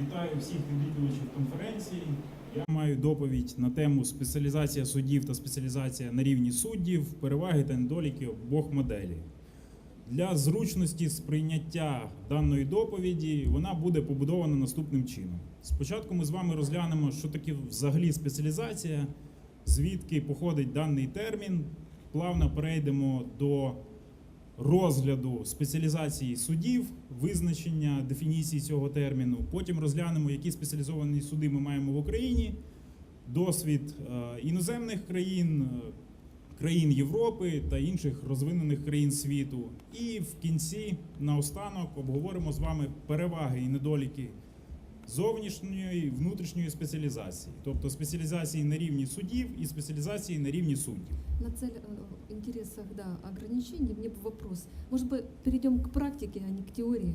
Вітаю всіх відвідувачів конференції. Я маю доповідь на тему спеціалізація суддів та спеціалізація на рівні суддів, переваги та недоліки обох моделей. Для зручності сприйняття даної доповіді вона буде побудована наступним чином. Спочатку ми з вами розглянемо, що таке взагалі спеціалізація, звідки походить даний термін. Плавно перейдемо до розгляду спеціалізації судів, визначення дефініції цього терміну. Потім розглянемо, які спеціалізовані суди ми маємо в Україні, досвід е, іноземних країн, е, країн Європи та інших розвинених країн світу. І в кінці, наостанок, обговоримо з вами переваги і недоліки зовнішньої і внутрішньої спеціалізації, тобто спеціалізації на рівні судів і спеціалізації на рівні суддів. На цель э, интересах да, ограничений мне бы вопрос. Может быть, перейдем к практике, а не к теории?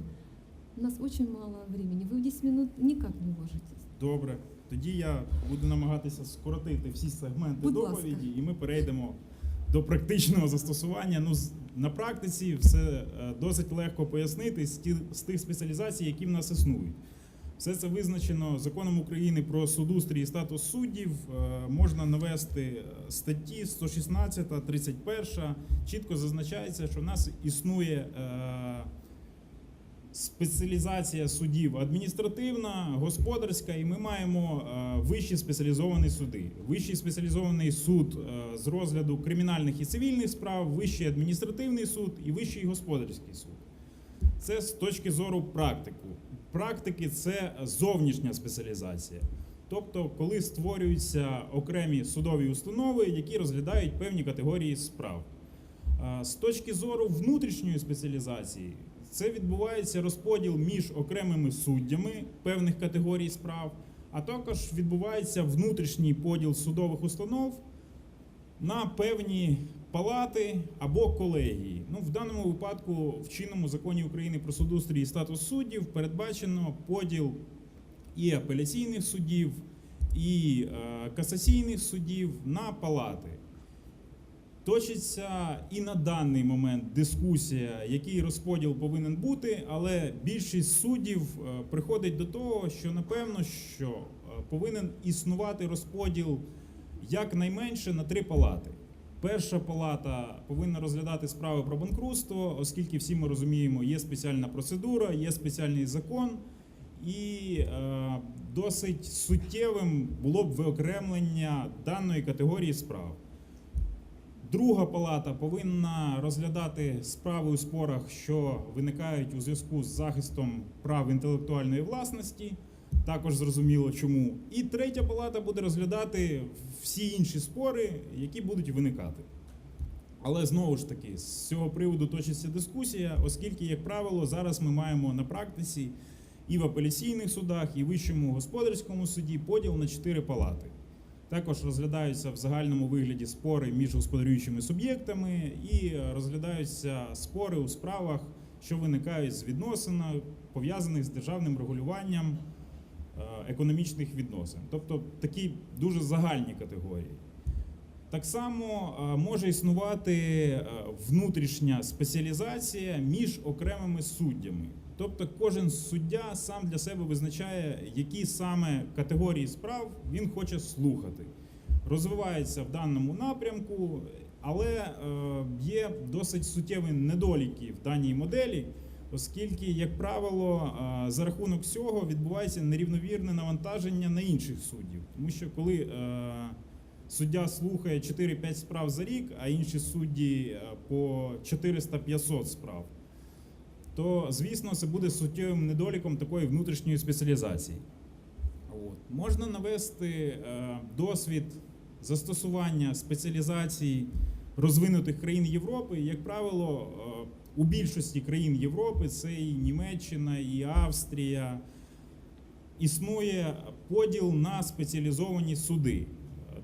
У нас очень мало времени. Вы в 10 минут никак не уложитесь. Добре, тоді я буду намагатися скоротити всі сегменти Будь ласка. доповіді, і ми перейдемо до практичного застосування. Ну, з- на практиці все е, досить легко пояснити з ті- з тих спеціалізацій, які в нас існують. Все це визначено законом України про судустрій і статус суддів. Е, Можна навести е, статті 116, 31. Чітко зазначається, що в нас існує е, спеціалізація судів адміністративна, господарська, і ми маємо вищі спеціалізовані суди. Вищий спеціалізований суд з розгляду кримінальних і цивільних справ, вищий адміністративний суд і вищий господарський суд. Це з точки зору практику. Практики це зовнішня спеціалізація. Тобто, коли створюються окремі судові установи, які розглядають певні категорії справ. З точки зору внутрішньої спеціалізації, це відбувається розподіл між окремими суддями певних категорій справ, а також відбувається внутрішній поділ судових установ на певні палати або колегії. Ну, в даному випадку в чинному законі України про судоустрій і статус суддів передбачено поділ і апеляційних судів, і е, касаційних судів на палати. Точиться і на даний момент дискусія, який розподіл повинен бути, але більшість суддів е, приходить до того, що напевно, що е, повинен існувати розподіл якнайменше на три палати. Перша палата повинна розглядати справи про банкрутство, оскільки всі ми розуміємо, є спеціальна процедура, є спеціальний закон, і е, досить суттєвим було б виокремлення даної категорії справ. Друга палата повинна розглядати справи у спорах, що виникають у зв'язку з захистом прав інтелектуальної власності. Також зрозуміло чому. І третя палата буде розглядати всі інші спори, які будуть виникати. Але знову ж таки, з цього приводу точиться дискусія, оскільки, як правило, зараз ми маємо на практиці і в апеляційних судах, і в вищому господарському суді поділ на чотири палати. Також розглядаються в загальному вигляді спори між господарюючими суб'єктами і розглядаються спори у справах, що виникають з відносин, пов'язаних з державним регулюванням е, економічних відносин. Тобто такі дуже загальні категорії. Так само е, може існувати е, внутрішня спеціалізація між окремими суддями. Тобто кожен суддя сам для себе визначає, які саме категорії справ він хоче слухати. Розвивається в даному напрямку, але е, є досить суттєві недоліки в даній моделі, оскільки, як правило, за рахунок цього відбувається нерівновірне навантаження на інших суддів. Тому що коли е, суддя слухає 4-5 справ за рік, а інші судді е, по 400-500 справ, то звісно це буде суттєвим недоліком такої внутрішньої спеціалізації. От. Можна навести е, досвід застосування спеціалізації розвинутих країн Європи. Як правило, у більшості країн Європи це і Німеччина, і Австрія. Існує поділ на спеціалізовані суди.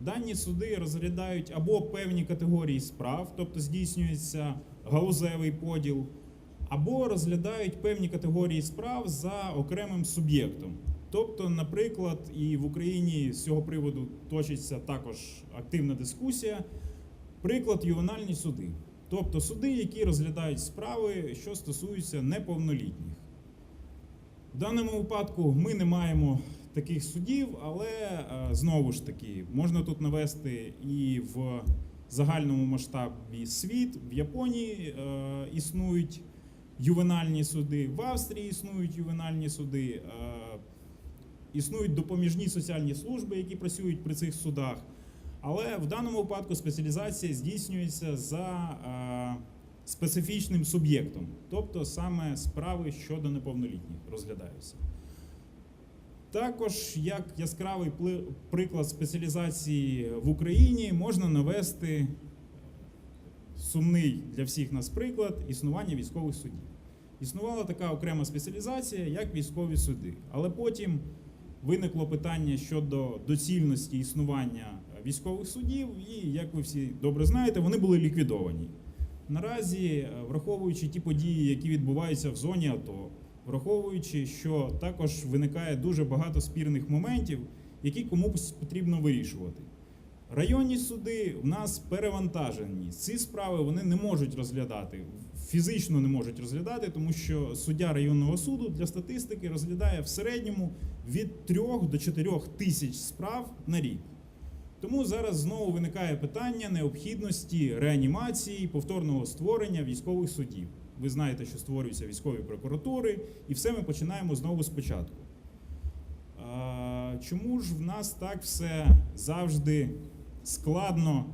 Дані суди розглядають або певні категорії справ, тобто здійснюється галузевий поділ, або розглядають певні категорії справ за окремим суб'єктом. Тобто, наприклад, і в Україні з цього приводу точиться також активна дискусія. Приклад ювенальні суди, тобто суди, які розглядають справи, що стосуються неповнолітніх. В даному випадку ми не маємо таких судів, але е, знову ж таки можна тут навести і в загальному масштабі світ. В Японії е, існують ювенальні суди, в Австрії існують ювенальні суди, е, існують допоміжні соціальні служби, які працюють при цих судах. Але в даному випадку спеціалізація здійснюється за е, специфічним суб'єктом, тобто саме справи щодо неповнолітніх розглядаються. Також як яскравий приклад спеціалізації в Україні можна навести сумний для всіх нас приклад існування військових судів. Існувала така окрема спеціалізація, як військові суди. Але потім виникло питання щодо доцільності існування військових судів, і, як ви всі добре знаєте, вони були ліквідовані. Наразі, е, враховуючи ті події, які відбуваються в зоні АТО, враховуючи, що також виникає дуже багато спірних моментів, які комусь потрібно вирішувати. Районні суди в нас перевантажені. Ці справи вони не можуть розглядати, фізично не можуть розглядати, тому що суддя районного суду для статистики розглядає в середньому від 3 до 4 тисяч справ на рік. Тому зараз знову виникає питання необхідності реанімації, повторного створення військових судів. Ви знаєте, що створюються військові прокуратури, і все ми починаємо знову спочатку. Чому ж в нас так все завжди складно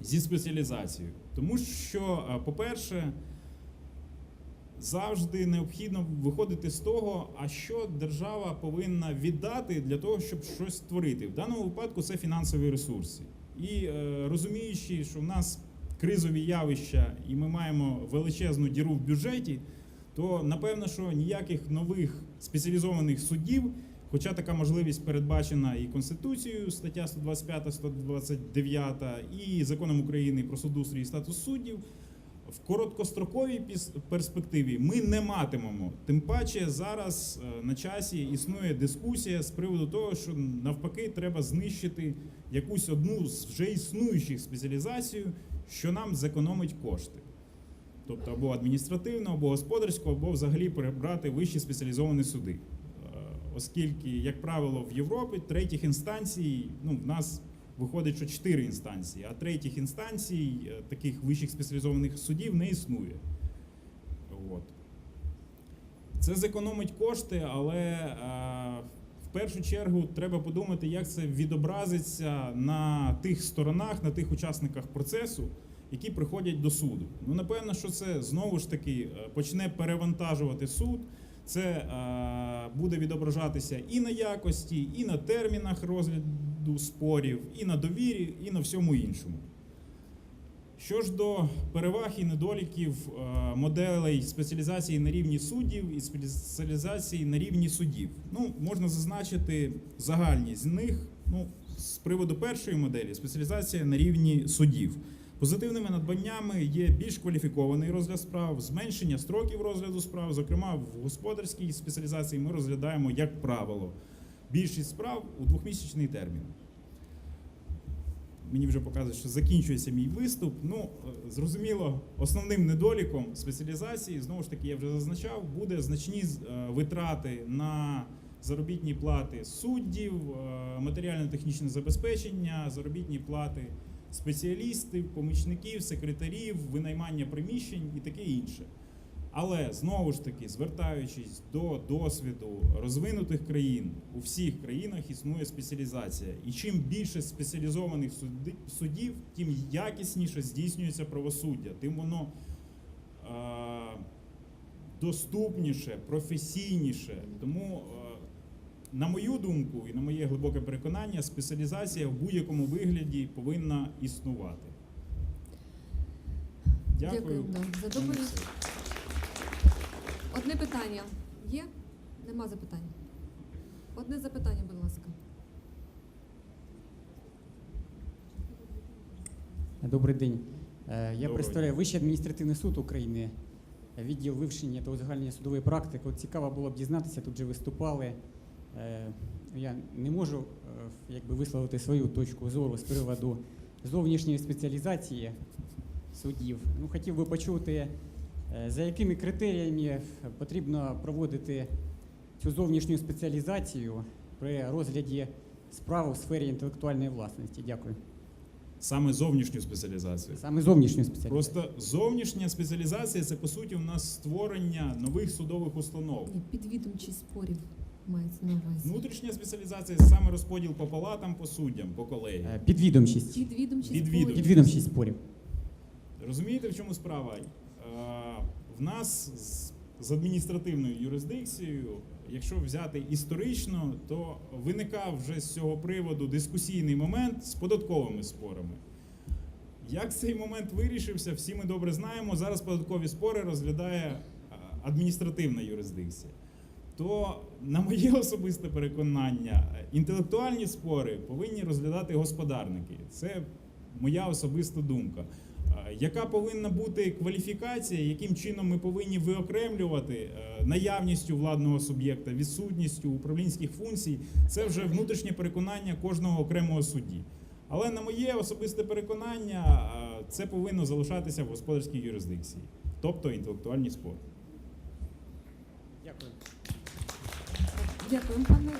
зі спеціалізацією? Тому що, по-перше, завжди необхідно виходити з того, а що держава повинна віддати для того, щоб щось створити. В даному випадку це фінансові ресурси. І е, розуміючи, що в нас кризові явища, і ми маємо величезну діру в бюджеті, то напевно, що ніяких нових спеціалізованих суддів, хоча така можливість передбачена і Конституцією, стаття 125, 129, і законом України про судоустрій і статус суддів, в короткостроковій перспективі ми не матимемо. Тим паче зараз е, на часі існує дискусія з приводу того, що навпаки треба знищити якусь одну з вже існуючих спеціалізацій, що нам зекономить кошти. Тобто або адміністративну, або господарську, або взагалі перебрати вищі спеціалізовані суди. Е, Оскільки, як правило, в Європі третіх інстанцій, ну, в нас виходить, що чотири інстанції, а третіх інстанцій, е, таких вищих спеціалізованих судів, не існує. От. Це зекономить кошти, але е, в першу чергу треба подумати, як це відобразиться на тих сторонах, на тих учасниках процесу, які приходять до суду. Ну, напевно, що це знову ж таки е, почне перевантажувати суд. Це буде відображатися і на якості, і на термінах розгляду спорів, і на довірі, і на всьому іншому. Що ж до переваг і недоліків е, моделей спеціалізації на рівні суддів і спеціалізації на рівні судів, ну можна зазначити загальні з них. Ну, з приводу першої моделі спеціалізація на рівні суддів. Позитивними надбаннями є більш кваліфікований розгляд справ, зменшення строків розгляду справ. Зокрема, в господарській спеціалізації ми розглядаємо, як правило, більшість справ у двохмісячний термін. Мені вже показує, що закінчується мій виступ. Ну, е, зрозуміло, основним недоліком спеціалізації, знову ж таки, я вже зазначав, буде значні е, витрати на заробітні плати суддів, е, матеріально-технічне забезпечення, заробітні плати спеціалістів, помічників, секретарів, винаймання приміщень і таке інше. Але знову ж таки, звертаючись до досвіду розвинутих країн, у всіх країнах існує спеціалізація. І чим більше спеціалізованих судів, тим якісніше здійснюється правосуддя, тим воно е, доступніше, професійніше. Тому, е, на мою думку і на моє глибоке переконання, спеціалізація в будь-якому вигляді повинна існувати. Дякую. Дякую да, за доповідь. Одне питання є? Нема запитань. Одне запитання, будь ласка. Добрий день. Е, Я Доброго представляю Вищий адміністративний суд України, відділ вивчення та узагальнення судової практики. От цікаво було б дізнатися, тут же виступали. Е, Я не можу е, якби висловити свою точку зору з приводу зовнішньої спеціалізації суддів. Ну, хотів би почути, за якими критеріями потрібно проводити цю зовнішню спеціалізацію при розгляді справ у сфері інтелектуальної власності? Дякую. Саме зовнішню спеціалізацію. Саме зовнішню спеціалізацію. Просто зовнішня спеціалізація це по суті у нас створення нових судових установ. Ні, спорів мається на увазі. Внутрішня спеціалізація це саме розподіл по палатам, по суддям, по Е, колегіям. Підвідомчість. Підвідомчий Підвідом. Підвідомчість спорів. Розумієте, в чому справа? В нас з- з адміністративною юрисдикцією, якщо взяти історично, то виникав вже з цього приводу дискусійний момент з податковими спорами. Як цей момент вирішився, всі ми добре знаємо. Зараз податкові спори розглядає е, адміністративна юрисдикція. То, на моє особисте переконання, інтелектуальні спори повинні розглядати господарники. Це моя особиста думка. Яка повинна бути кваліфікація, яким чином ми повинні виокремлювати е, наявністю владного суб'єкта, відсутністю управлінських функцій, це вже внутрішнє переконання кожного окремого судді. Але на моє особисте переконання, е, це повинно залишатися в господарській юрисдикції, тобто інтелектуальні спори. Дякую. Дякую, пане